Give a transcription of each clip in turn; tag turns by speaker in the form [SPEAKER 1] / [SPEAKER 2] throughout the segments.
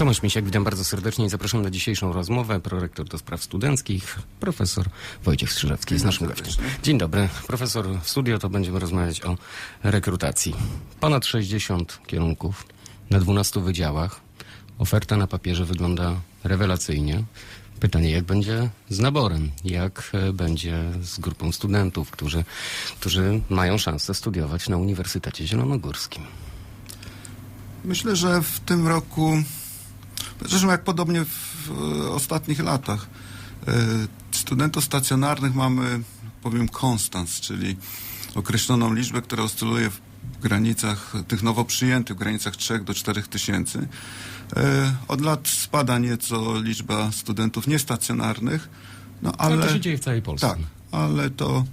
[SPEAKER 1] Tomasz Misiak, witam bardzo serdecznie i zapraszam na dzisiejszą rozmowę. Prorektor do spraw studenckich, profesor Wojciech Strzyżewski jest naszym gościem. Dzień dobry. Profesor w studio, to będziemy rozmawiać o rekrutacji. Ponad 60 kierunków na 12 wydziałach. Oferta na papierze wygląda rewelacyjnie. Pytanie, jak będzie z naborem? Jak e, będzie z grupą studentów, którzy, którzy mają szansę studiować na Uniwersytecie Zielonogórskim?
[SPEAKER 2] Myślę, że w tym roku, zresztą jak podobnie w ostatnich latach, e, studentów stacjonarnych mamy, powiem, konstans, czyli określoną liczbę, która oscyluje w granicach tych nowo przyjętych, w granicach 3 do 4 tysięcy. E, Od lat spada nieco liczba studentów niestacjonarnych, no ale...
[SPEAKER 1] Ale to się dzieje w całej Polsce.
[SPEAKER 2] Tak, ale to.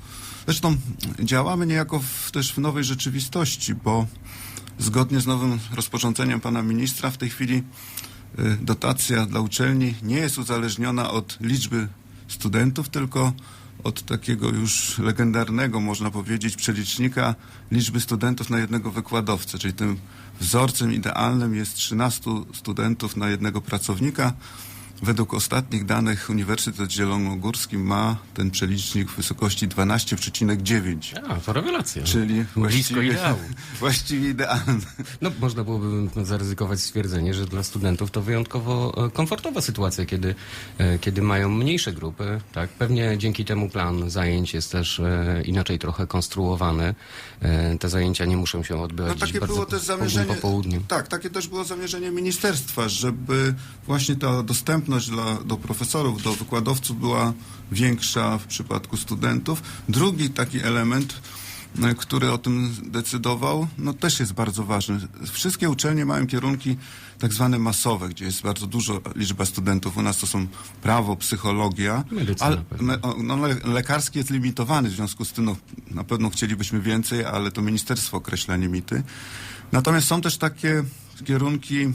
[SPEAKER 2] Zresztą działamy niejako w, też w nowej rzeczywistości, bo zgodnie z nowym rozporządzeniem pana ministra w tej chwili dotacja dla uczelni nie jest uzależniona od liczby studentów, tylko od takiego już legendarnego, można powiedzieć, przelicznika liczby studentów na jednego wykładowcę, czyli tym wzorcem idealnym jest 13 studentów na jednego pracownika. Według ostatnich danych Uniwersytet Zielonogórski ma ten przelicznik w wysokości 12,9.
[SPEAKER 1] A, to rewelacja.
[SPEAKER 2] Czyli
[SPEAKER 1] Blisko
[SPEAKER 2] właściwie,
[SPEAKER 1] ideału.
[SPEAKER 2] właściwie idealny.
[SPEAKER 1] No, można byłoby zaryzykować stwierdzenie, że dla studentów to wyjątkowo e, komfortowa sytuacja, kiedy, e, kiedy mają mniejsze grupy. Tak? Pewnie dzięki temu plan zajęć jest też e, inaczej trochę konstruowany. Te zajęcia nie muszą się odbywać
[SPEAKER 2] No takie było też zamierzenie.
[SPEAKER 1] popołudniem.
[SPEAKER 2] Tak, takie też było zamierzenie ministerstwa, żeby właśnie ta dostępność dla, do profesorów, do wykładowców była większa w przypadku studentów. Drugi taki element, e, który o tym decydował, no też jest bardzo ważny. Wszystkie uczelnie mają kierunki tak zwane masowe, gdzie jest bardzo dużo liczba studentów. U nas to są prawo, psychologia, ale no, le, lekarski jest limitowany, w związku z tym no, na pewno chcielibyśmy więcej, ale to ministerstwo określa limity. Natomiast są też takie kierunki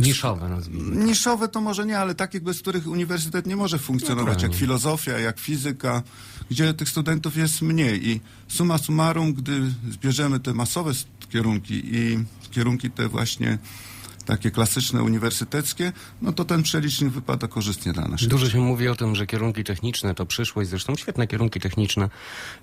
[SPEAKER 1] Niszowe nazwijmy.
[SPEAKER 2] Niszowe to może nie, ale takie, bez których uniwersytet nie może funkcjonować, jak
[SPEAKER 1] Naturalnie.
[SPEAKER 2] filozofia, jak fizyka, gdzie tych studentów jest mniej. I summa summarum, gdy zbierzemy te masowe kierunki i kierunki te właśnie takie klasyczne, uniwersyteckie, no to ten przelicznik wypada korzystnie dla nas.
[SPEAKER 1] Dużo się mówi o tym, że kierunki techniczne to przyszłość, zresztą świetne kierunki techniczne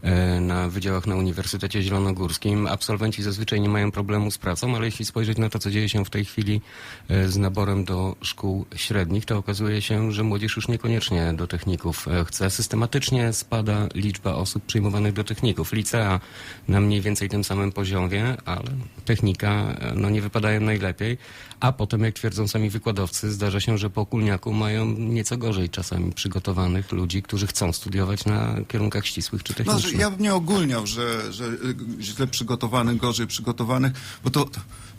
[SPEAKER 1] e, na wydziałach na Uniwersytecie Zielonogórskim. Absolwenci zazwyczaj nie mają problemu z pracą, ale jeśli spojrzeć na to, co dzieje się w tej chwili e, z naborem do szkół średnich, to okazuje się, że młodzież już niekoniecznie do techników e, chce. Systematycznie spada liczba osób przyjmowanych do techników. Licea na mniej więcej tym samym poziomie, ale technika no, nie wypadają najlepiej. A potem, jak twierdzą sami wykładowcy, zdarza się, że po okulniaku mają nieco gorzej czasami przygotowanych ludzi, którzy chcą studiować na kierunkach ścisłych czy
[SPEAKER 2] No,
[SPEAKER 1] technicznych.
[SPEAKER 2] że ja bym nie ogólniał, że, że y, źle przygotowanych, gorzej przygotowanych, bo to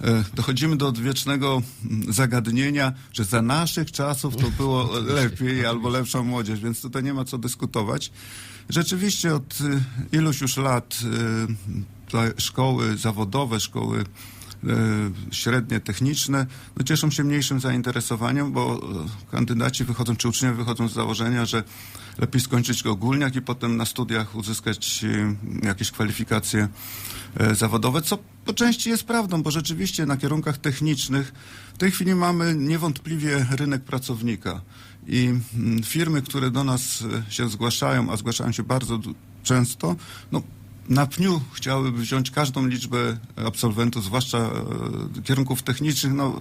[SPEAKER 2] e, dochodzimy do odwiecznego mm, zagadnienia, że za naszych czasów to było lepiej albo lepsza młodzież, więc tutaj nie ma co dyskutować. Rzeczywiście od y, iluś już lat y, szkoły zawodowe, szkoły średnie, techniczne, no cieszą się mniejszym zainteresowaniem, bo e, kandydaci wychodzą, czy uczniowie wychodzą z założenia, że lepiej skończyć ogólniak i potem na studiach uzyskać e, jakieś kwalifikacje e, zawodowe, co po części jest prawdą, bo rzeczywiście na kierunkach technicznych w tej chwili mamy niewątpliwie rynek pracownika i firmy, które do nas e, się zgłaszają, a zgłaszają się bardzo często, no na pniu chciałyby wziąć każdą liczbę absolwentów, zwłaszcza e, kierunków technicznych, no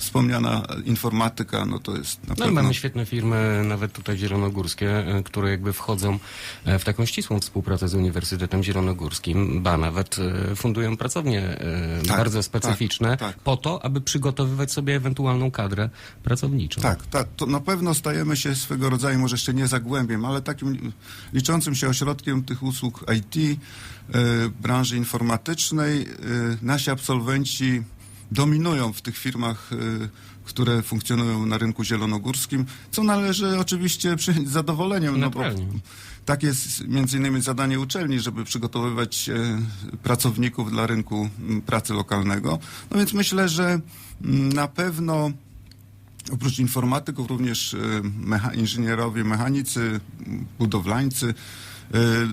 [SPEAKER 2] wspomniana informatyka, no to jest na
[SPEAKER 1] No i
[SPEAKER 2] pewno...
[SPEAKER 1] mamy świetne firmy, nawet tutaj zielonogórskie, e, które jakby wchodzą e, w taką ścisłą współpracę z Uniwersytetem Zielonogórskim, ba nawet e, fundują pracownie
[SPEAKER 2] Tak,
[SPEAKER 1] bardzo specyficzne
[SPEAKER 2] tak, tak.
[SPEAKER 1] po to, aby przygotowywać sobie ewentualną kadrę pracowniczą.
[SPEAKER 2] Tak, tak, to na pewno stajemy się swego rodzaju, może jeszcze nie zagłębiem, ale takim liczącym się ośrodkiem tych usług IT, branży informatycznej. Nasi absolwenci dominują w tych firmach, e, które funkcjonują na rynku zielonogórskim, co należy oczywiście przyjąć z zadowoleniem, no bo tak jest między innymi zadanie uczelni, żeby przygotowywać e, pracowników dla rynku pracy lokalnego. No więc myślę, że na pewno oprócz informatyków również e, mecha- inżynierowie, mechanicy, budowlańcy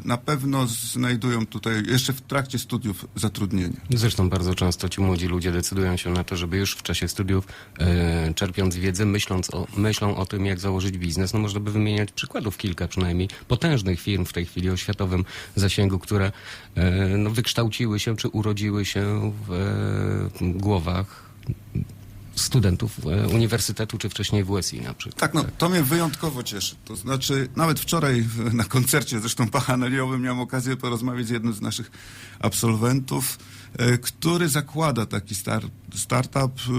[SPEAKER 2] na pewno znajdują tutaj jeszcze w trakcie studiów zatrudnienie.
[SPEAKER 1] Zresztą bardzo często ci młodzi ludzie decydują się na to, żeby już w czasie studiów, e, czerpiąc wiedzę, myśląc o, myślą o tym, jak założyć biznes. No można by wymieniać przykładów kilka przynajmniej potężnych firm w tej chwili o światowym zasięgu, które e, no, wykształciły się czy urodziły się w e, głowach studentów e, uniwersytetu, czy wcześniej WSI na przykład.
[SPEAKER 2] Tak, no to mnie wyjątkowo cieszy. To znaczy, nawet wczoraj na koncercie, zresztą paneliowym, miałem okazję porozmawiać z jednym z naszych absolwentów, e, który zakłada taki star, startup, e,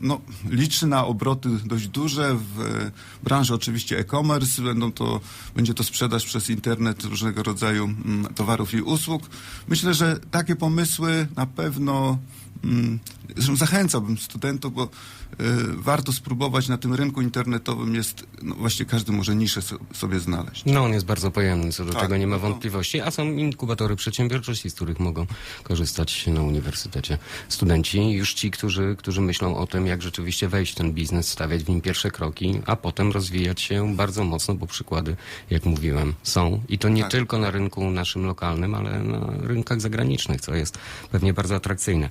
[SPEAKER 2] no, liczy na obroty dość duże w branży oczywiście e-commerce, będą to, będzie to sprzedaż przez internet różnego rodzaju mm, towarów i usług. Myślę, że takie pomysły na pewno Zresztą zachęcałbym studentów, bo y, warto spróbować na tym rynku internetowym jest, no właśnie każdy może niszę so, sobie znaleźć.
[SPEAKER 1] No on jest bardzo pojemny, co do
[SPEAKER 2] Tak,
[SPEAKER 1] tego nie ma
[SPEAKER 2] no to-
[SPEAKER 1] wątpliwości, a są inkubatory przedsiębiorczości, z których mogą korzystać na uniwersytecie studenci, już ci, którzy, którzy myślą o tym, jak rzeczywiście wejść w ten biznes, stawiać w nim pierwsze kroki, a potem rozwijać się bardzo mocno, bo przykłady, jak mówiłem, są i to nie
[SPEAKER 2] Tak.
[SPEAKER 1] tylko na rynku naszym lokalnym, ale na rynkach zagranicznych, co jest pewnie bardzo atrakcyjne.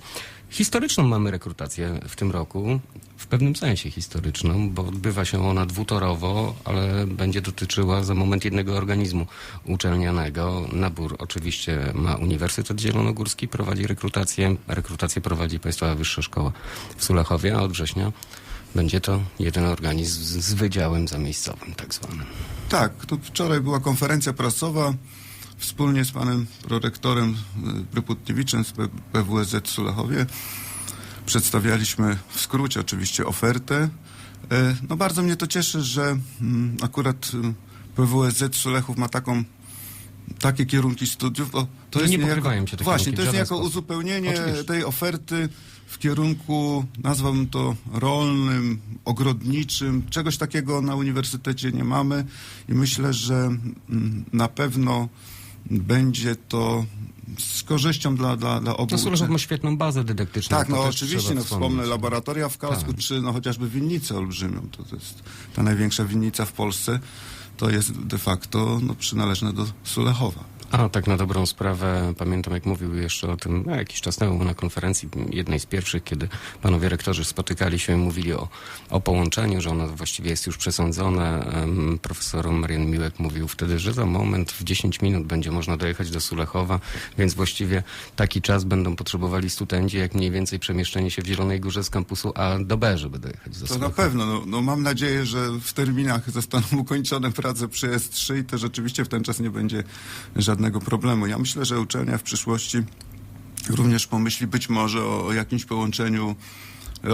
[SPEAKER 1] Historyczną mamy rekrutację w tym roku, w pewnym sensie historyczną, bo odbywa się ona dwutorowo, ale będzie dotyczyła za moment jednego organizmu uczelnianego. Nabór oczywiście ma Uniwersytet Zielonogórski, prowadzi rekrutację. Rekrutację prowadzi Państwowa Wyższa Szkoła w Sulechowie, a od września będzie to jeden organizm z wydziałem zamiejscowym tak zwanym.
[SPEAKER 2] Tak, to wczoraj była konferencja prasowa wspólnie z panem prorektorem y, Pryputniewiczem z PWSZ Sulechowie. Przedstawialiśmy w skrócie oczywiście ofertę. E, No bardzo mnie to cieszy, że mm, akurat y, PWSZ Sulechów ma taką takie kierunki studiów, bo to jest
[SPEAKER 1] nie
[SPEAKER 2] niejako-
[SPEAKER 1] się te
[SPEAKER 2] Właśnie, to jest
[SPEAKER 1] żaden
[SPEAKER 2] jako
[SPEAKER 1] sposób.
[SPEAKER 2] uzupełnienie
[SPEAKER 1] Oczywiście.
[SPEAKER 2] tej oferty w kierunku, nazwałbym to rolnym, ogrodniczym. Czegoś takiego na uniwersytecie nie mamy i myślę, że mm, na pewno będzie to z korzyścią dla, dla, dla obu.
[SPEAKER 1] No Sulechów ma świetną bazę dydaktyczną.
[SPEAKER 2] Tak, no oczywiście, no, wspomnę laboratoria w Kalsku,
[SPEAKER 1] Tak.
[SPEAKER 2] czy no, chociażby winnicę olbrzymią. To, to jest ta największa winnica w Polsce. To jest de facto no, przynależne do Sulechowa.
[SPEAKER 1] A tak na dobrą sprawę, pamiętam jak mówił jeszcze o tym no, jakiś czas temu na konferencji, jednej z pierwszych, kiedy panowie rektorzy spotykali się i mówili o, o połączeniu, że ono właściwie jest już przesądzone. Profesor Marian Miłek mówił wtedy, że za moment w 10 minut będzie można dojechać do Sulechowa, więc właściwie taki czas będą potrzebowali studenci, jak mniej więcej przemieszczenie się w Zielonej Górze z kampusu A do B, żeby dojechać do
[SPEAKER 2] To na
[SPEAKER 1] Sulechowa.
[SPEAKER 2] pewno. No, no, mam nadzieję, że w terminach zostaną ukończone prace przy S3 i to rzeczywiście w ten czas nie będzie żadnego problemu. Ja myślę, że uczelnia w przyszłości również pomyśli być może o, o jakimś połączeniu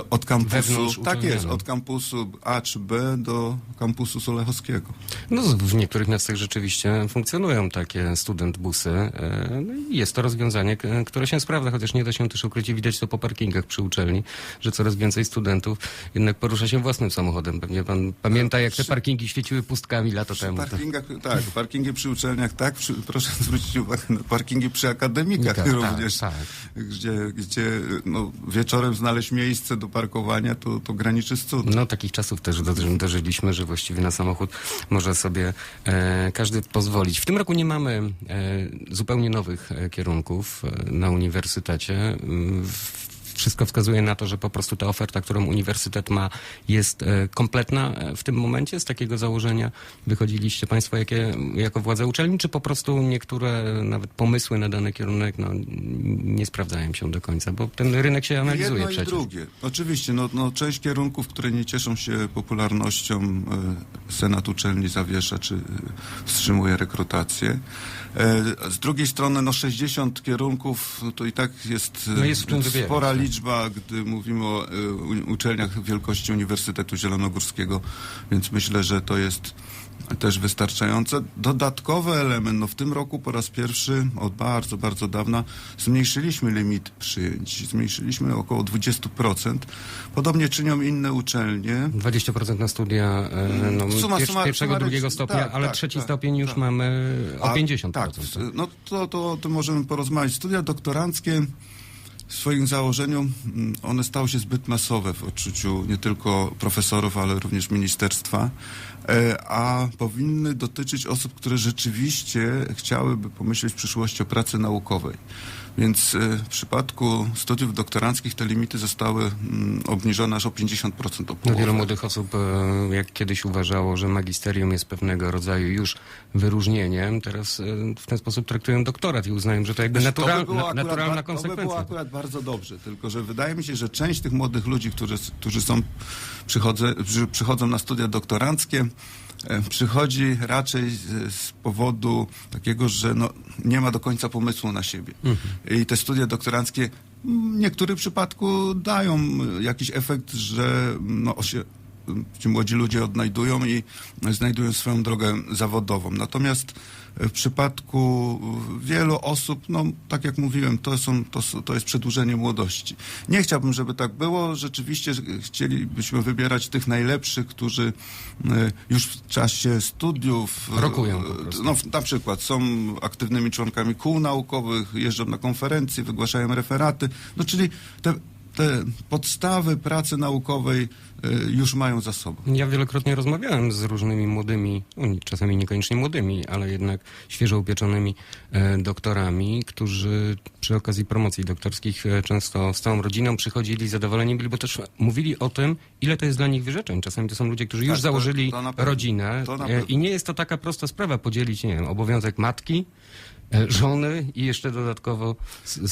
[SPEAKER 2] od kampusu. Tak jest, od kampusu A czy B do kampusu Solechowskiego.
[SPEAKER 1] No, w niektórych miastach rzeczywiście funkcjonują takie student busy. e, No i jest to rozwiązanie, które się sprawdza, chociaż nie da się też ukryć i widać to po parkingach przy uczelni, że coraz więcej studentów jednak porusza się własnym samochodem. Pewnie pan pamięta, jak te parkingi świeciły pustkami lata temu.
[SPEAKER 2] parkingach, tak, parkingi przy uczelniach, tak, przy, proszę zwrócić uwagę na parkingi przy akademikach
[SPEAKER 1] Tak,
[SPEAKER 2] również,
[SPEAKER 1] tak,
[SPEAKER 2] gdzie, gdzie no, wieczorem znaleźć miejsce do parkowania, to, to graniczy z cudem.
[SPEAKER 1] No takich czasów też doży- dożyliśmy, że właściwie na samochód może sobie e, każdy pozwolić. W tym roku nie mamy e, zupełnie nowych e, kierunków e, na uniwersytecie. Mm, w- Wszystko wskazuje na to, że po prostu ta oferta, którą uniwersytet ma, jest e, kompletna e, w tym momencie. Z takiego założenia wychodziliście Państwo jakie, jako władze uczelni, czy po prostu niektóre nawet pomysły na dany kierunek no, nie sprawdzają się do końca, bo ten rynek się analizuje
[SPEAKER 2] Jedno
[SPEAKER 1] przecież.
[SPEAKER 2] i drugie. Oczywiście, no, no, część kierunków, które nie cieszą się popularnością, e, Senat uczelni zawiesza czy wstrzymuje rekrutację. Z drugiej strony, no 60 kierunków, to i tak jest,
[SPEAKER 1] No jest
[SPEAKER 2] spora
[SPEAKER 1] tak.
[SPEAKER 2] Liczba, gdy mówimy o e, uczelniach wielkości Uniwersytetu Zielonogórskiego, więc myślę, że to jest też wystarczające. Dodatkowy element, no w tym roku po raz pierwszy od bardzo, bardzo dawna zmniejszyliśmy limit przyjęć. Zmniejszyliśmy około 20%. Podobnie czynią inne uczelnie.
[SPEAKER 1] 20% na studia e, no,
[SPEAKER 2] Suma-
[SPEAKER 1] pier-
[SPEAKER 2] suma-
[SPEAKER 1] pierwszego,
[SPEAKER 2] sumarycznie,
[SPEAKER 1] drugiego stopnia,
[SPEAKER 2] tak,
[SPEAKER 1] ale
[SPEAKER 2] tak,
[SPEAKER 1] trzeci
[SPEAKER 2] tak,
[SPEAKER 1] stopień już
[SPEAKER 2] tak.
[SPEAKER 1] mamy o
[SPEAKER 2] A,
[SPEAKER 1] 50%.
[SPEAKER 2] Tak,
[SPEAKER 1] tak?
[SPEAKER 2] no to, to o tym możemy porozmawiać. Studia doktoranckie w swoim założeniu mm, one stały się zbyt masowe w odczuciu nie tylko profesorów, ale również ministerstwa, e, a powinny dotyczyć osób, które rzeczywiście chciałyby pomyśleć w przyszłości o pracy naukowej. Więc e, w przypadku studiów doktoranckich te limity zostały mm, obniżone aż o 50% o
[SPEAKER 1] No,
[SPEAKER 2] połowę.
[SPEAKER 1] wielu młodych osób, e, jak kiedyś uważało, że magisterium jest pewnego rodzaju już wyróżnieniem, teraz e, w ten sposób traktują doktorat i uznają, że to jakby natural,
[SPEAKER 2] to by
[SPEAKER 1] na, naturalna
[SPEAKER 2] ba- To by było
[SPEAKER 1] konsekwencja.
[SPEAKER 2] akurat bardzo dobrze, tylko że wydaje mi się, że część tych młodych ludzi, którzy, którzy są, przychodzą na studia doktoranckie, przychodzi raczej z, z powodu takiego, że no, nie ma do końca pomysłu na siebie. I te studia doktoranckie w niektórych przypadku dają e, jakiś efekt, że no, się, ci młodzi ludzie odnajdują i znajdują swoją drogę zawodową. Natomiast w przypadku wielu osób, no tak jak mówiłem, to, są, to, to jest przedłużenie młodości. Nie chciałbym, żeby tak było. Rzeczywiście chcielibyśmy wybierać tych najlepszych, którzy e, już w czasie studiów... e,
[SPEAKER 1] Rokują.
[SPEAKER 2] No, na przykład są aktywnymi członkami kół naukowych, jeżdżą na konferencje, wygłaszają referaty. No czyli te, te podstawy pracy naukowej e, już mają za sobą.
[SPEAKER 1] Ja wielokrotnie rozmawiałem z różnymi młodymi, no, czasami niekoniecznie młodymi, ale jednak świeżo upieczonymi e, doktorami, którzy przy okazji promocji doktorskich e, często z całą rodziną przychodzili, zadowoleni byli, bo też mówili o tym, ile to jest dla nich wyrzeczeń. Czasami to są ludzie, którzy już
[SPEAKER 2] Tak, to-
[SPEAKER 1] założyli
[SPEAKER 2] to
[SPEAKER 1] rodzinę
[SPEAKER 2] To pewno.
[SPEAKER 1] i nie jest to taka prosta sprawa podzielić, nie wiem, obowiązek matki, żony i jeszcze dodatkowo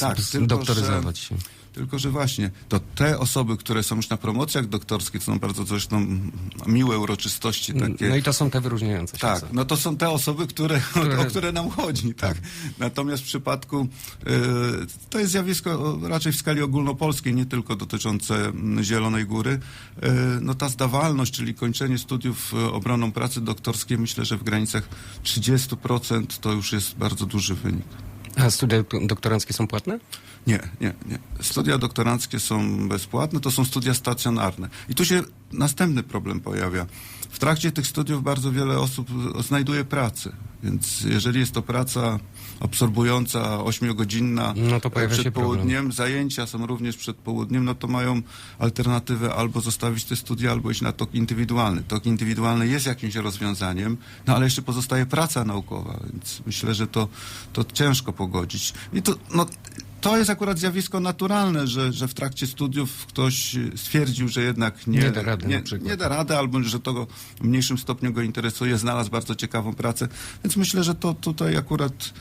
[SPEAKER 2] Tak, tylko,
[SPEAKER 1] doktoryzować się.
[SPEAKER 2] Tylko, że właśnie, to te osoby, które są już na promocjach doktorskich, to są bardzo zresztą mm, miłe uroczystości takie.
[SPEAKER 1] No i to są te wyróżniające się
[SPEAKER 2] Tak, no to są te osoby, które,
[SPEAKER 1] Które-
[SPEAKER 2] o które nam chodzi, tak. Natomiast w przypadku, e, to jest zjawisko raczej w skali ogólnopolskiej, nie tylko dotyczące mm, Zielonej Góry, e, no ta zdawalność, czyli kończenie studiów e, obroną pracy doktorskiej, myślę, że w granicach 30% to już jest bardzo duży wynik.
[SPEAKER 1] A studia doktoranckie są płatne?
[SPEAKER 2] Nie, nie, nie. Studia doktoranckie są bezpłatne, to są studia stacjonarne. I tu się następny problem pojawia. W trakcie tych studiów bardzo wiele osób znajduje pracę, więc jeżeli jest to praca absorbująca, ośmiogodzinna
[SPEAKER 1] No to pojawia
[SPEAKER 2] przed
[SPEAKER 1] się problem.
[SPEAKER 2] południem, zajęcia są również przed południem, no to mają alternatywę albo zostawić te studia, albo iść na tok indywidualny. Tok indywidualny jest jakimś rozwiązaniem, no ale jeszcze pozostaje praca naukowa, więc myślę, że to, to ciężko pogodzić. I to, no, to jest akurat zjawisko naturalne, że, że w trakcie studiów ktoś stwierdził, że jednak nie,
[SPEAKER 1] Nie da rady
[SPEAKER 2] nie,
[SPEAKER 1] na przykład.
[SPEAKER 2] nie da rady, albo że to w mniejszym stopniu go interesuje, znalazł bardzo ciekawą pracę, więc myślę, że to tutaj akurat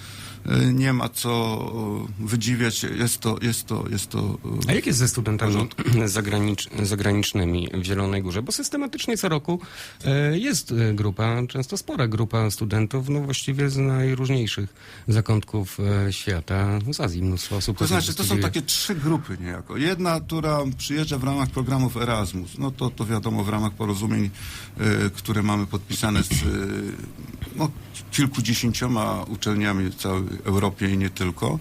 [SPEAKER 2] nie ma co e, wydziwiać. Jest to, jest to, jest to. e,
[SPEAKER 1] A jak jest ze studentami zagranicz, zagranicznymi w Zielonej Górze? Bo systematycznie co roku jest grupa, często spora grupa studentów, no właściwie z najróżniejszych zakątków świata. Z Azji mnóstwo osób.
[SPEAKER 2] To znaczy, to są takie trzy grupy niejako. Jedna, która przyjeżdża w ramach programów Erasmus. No to, to wiadomo, w ramach porozumień, które mamy podpisane z no, kilkudziesięcioma uczelniami całej Europie i nie tylko.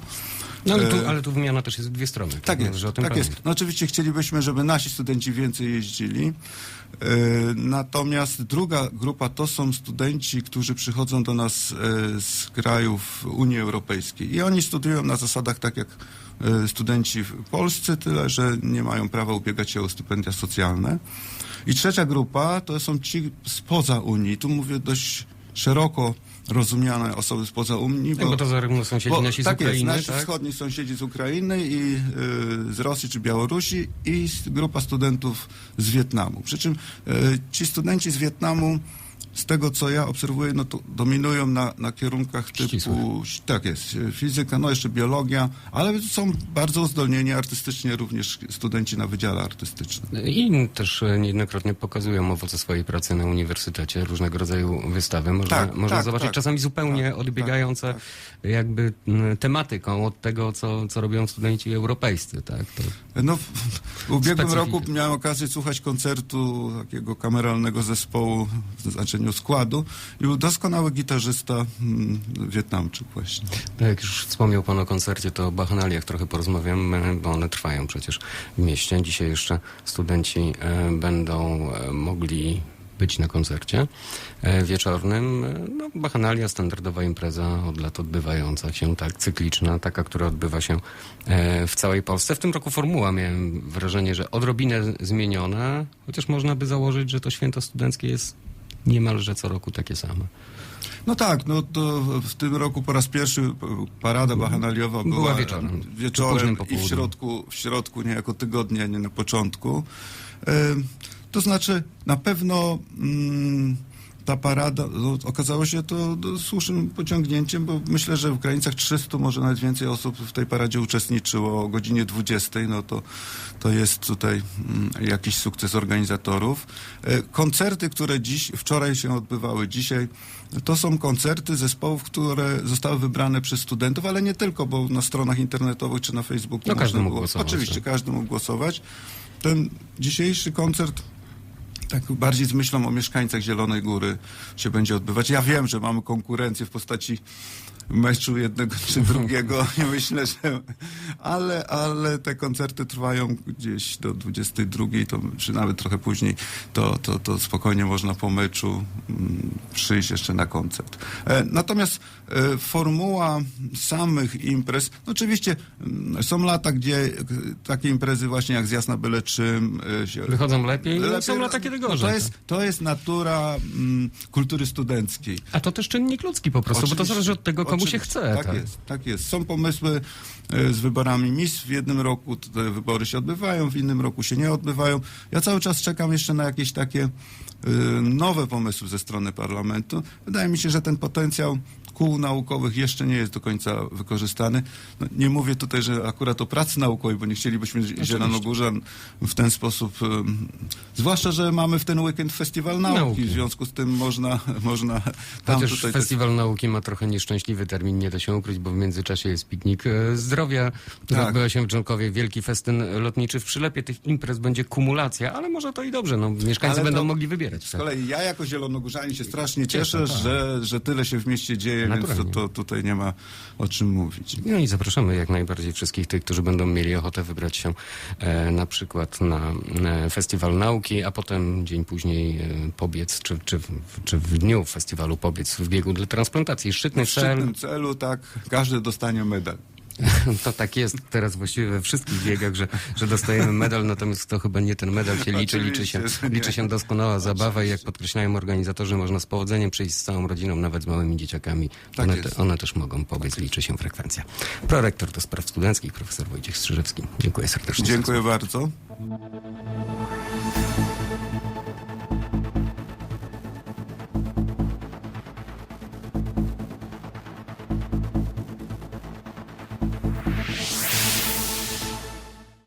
[SPEAKER 1] No ale tu,
[SPEAKER 2] E,
[SPEAKER 1] ale tu wymiana też jest w dwie strony.
[SPEAKER 2] Tak jest,
[SPEAKER 1] Należy o tym
[SPEAKER 2] tak jest. No oczywiście chcielibyśmy, żeby nasi studenci więcej jeździli. E, Natomiast druga grupa to są studenci, którzy przychodzą do nas e, z krajów Unii Europejskiej i oni studiują na zasadach tak jak studenci w Polsce, tyle że nie mają prawa ubiegać się o stypendia socjalne. I trzecia grupa to są ci spoza Unii. Tu mówię dość szeroko rozumiane osoby spoza Unii.
[SPEAKER 1] Tak, bo to zarówno sąsiedzi
[SPEAKER 2] Bo
[SPEAKER 1] nasi z
[SPEAKER 2] tak
[SPEAKER 1] Ukrainy,
[SPEAKER 2] jest, nasi
[SPEAKER 1] tak?
[SPEAKER 2] wschodni sąsiedzi z Ukrainy i y, z Rosji czy Białorusi i grupa studentów z Wietnamu. Przy czym y, ci studenci z Wietnamu, z tego co ja obserwuję, no to dominują na, na kierunkach typu, tak jest, fizyka, no jeszcze biologia, ale są bardzo uzdolnieni artystycznie również studenci na Wydziale Artystycznym.
[SPEAKER 1] I też niejednokrotnie pokazują owoce swojej pracy na uniwersytecie, różnego rodzaju wystawy. Można,
[SPEAKER 2] Tak,
[SPEAKER 1] można
[SPEAKER 2] tak,
[SPEAKER 1] zobaczyć
[SPEAKER 2] tak.
[SPEAKER 1] czasami zupełnie
[SPEAKER 2] Tak,
[SPEAKER 1] odbiegające
[SPEAKER 2] tak,
[SPEAKER 1] jakby tematyką od tego, co, co robią studenci europejscy. Tak? To,
[SPEAKER 2] No, w, ubiegłym
[SPEAKER 1] Specyfika.
[SPEAKER 2] roku miałem okazję słuchać koncertu takiego kameralnego zespołu w składu i był doskonały gitarzysta mm, Wietnamczyk właśnie.
[SPEAKER 1] tak jak już wspomniał Pan o koncercie, to o bachanaliach trochę porozmawiamy, bo one trwają przecież w mieście. Dzisiaj jeszcze studenci e, będą e, mogli być na koncercie e, wieczornym. E, No, Bachanalia, standardowa impreza od lat odbywająca się, tak, cykliczna, taka, która odbywa się e, w całej Polsce. W tym roku formuła miałem wrażenie, że odrobinę zmieniona, chociaż można by założyć, że to święto studenckie jest niemalże co roku takie same.
[SPEAKER 2] No tak, no to w tym roku po raz pierwszy parada bachanaliowa była,
[SPEAKER 1] Była wieczorem.
[SPEAKER 2] Wieczorem i w środku, w środku niejako tygodnia, nie na początku. To znaczy na pewno mm, ta parada, no, okazało się to no, słusznym pociągnięciem, bo myślę, że w granicach 300, może nawet więcej osób w tej paradzie uczestniczyło o godzinie 20, no to, to jest tutaj mm, jakiś sukces organizatorów. E, Koncerty, które dziś, wczoraj się odbywały, dzisiaj, to są koncerty zespołów, które zostały wybrane przez studentów, ale nie tylko, bo na stronach internetowych czy na Facebooku
[SPEAKER 1] No, każdy mógł głosować,
[SPEAKER 2] Oczywiście,
[SPEAKER 1] tak.
[SPEAKER 2] każdy mógł głosować. Ten dzisiejszy koncert tak bardziej z myślą o mieszkańcach Zielonej Góry się będzie odbywać. Ja wiem, że mamy konkurencję w postaci meczu jednego czy drugiego i myślę, że ale, ale te koncerty trwają gdzieś do 22, to, czy nawet trochę później, to, to, to spokojnie można po meczu mm, przyjść jeszcze na koncert. E, natomiast e, formuła samych imprez, no oczywiście mm, są lata, gdzie e, takie imprezy właśnie jak z Jasna Byle Czym
[SPEAKER 1] Wychodzą lepiej, no, są lata kiedy
[SPEAKER 2] no,
[SPEAKER 1] gorzej.
[SPEAKER 2] To jest, to jest natura mm, kultury studenckiej.
[SPEAKER 1] A to też czynnik ludzki po prostu, bo to
[SPEAKER 2] Oczywiście,
[SPEAKER 1] zależy od tego, komu się
[SPEAKER 2] oczywiście.
[SPEAKER 1] chce.
[SPEAKER 2] Tak, jest, tak jest. Są pomysły e, z wyborami mis. W jednym roku te wybory się odbywają, w innym roku się nie odbywają. Ja cały czas czekam jeszcze na jakieś takie e, nowe pomysły ze strony parlamentu. Wydaje mi się, że ten potencjał kół naukowych jeszcze nie jest do końca wykorzystany. No, nie mówię tutaj, że akurat o pracy naukowej, bo nie chcielibyśmy Zielonogórzan w ten sposób, zwłaszcza, że mamy w ten weekend festiwal nauki,
[SPEAKER 1] Nauki.
[SPEAKER 2] w związku z tym można, można tam
[SPEAKER 1] Chociaż
[SPEAKER 2] tutaj...
[SPEAKER 1] Festiwal Nauki ma trochę nieszczęśliwy termin, nie da się ukryć, bo w międzyczasie jest piknik e, zdrowia, który
[SPEAKER 2] Tak.
[SPEAKER 1] odbywa się w Dżonkowie, wielki festyn lotniczy. W przylepie tych imprez będzie kumulacja, ale może to i dobrze, no, mieszkańcy
[SPEAKER 2] Ale
[SPEAKER 1] będą mogli wybierać.
[SPEAKER 2] Z kolei ja jako zielonogórzanie się strasznie
[SPEAKER 1] Cieszę,
[SPEAKER 2] cieszę,
[SPEAKER 1] tak.
[SPEAKER 2] że, że tyle się w mieście dzieje, więc to, to tutaj nie ma o czym mówić.
[SPEAKER 1] No i zapraszamy jak najbardziej wszystkich tych, którzy będą mieli ochotę wybrać się e, na przykład na e, Festiwal Nauki, a potem dzień później e, pobiec, czy, czy, w- czy w dniu festiwalu pobiec w biegu dla transplantacji. Szczytny
[SPEAKER 2] W
[SPEAKER 1] cel.
[SPEAKER 2] szczytnym celu, tak, każdy dostanie medal.
[SPEAKER 1] To tak jest teraz właściwie we wszystkich biegach, że, że dostajemy medal, natomiast to chyba nie ten medal się liczy, liczy się, liczy się doskonała zabawa i jak podkreślają organizatorzy, można z powodzeniem przyjść z całą rodziną, nawet z małymi dzieciakami.
[SPEAKER 2] Tak
[SPEAKER 1] one, te, one też mogą pobiec, liczy się frekwencja. Prorektor do spraw studenckich, profesor Wojciech Strzyżewski. Dziękuję serdecznie.
[SPEAKER 2] Dziękuję bardzo.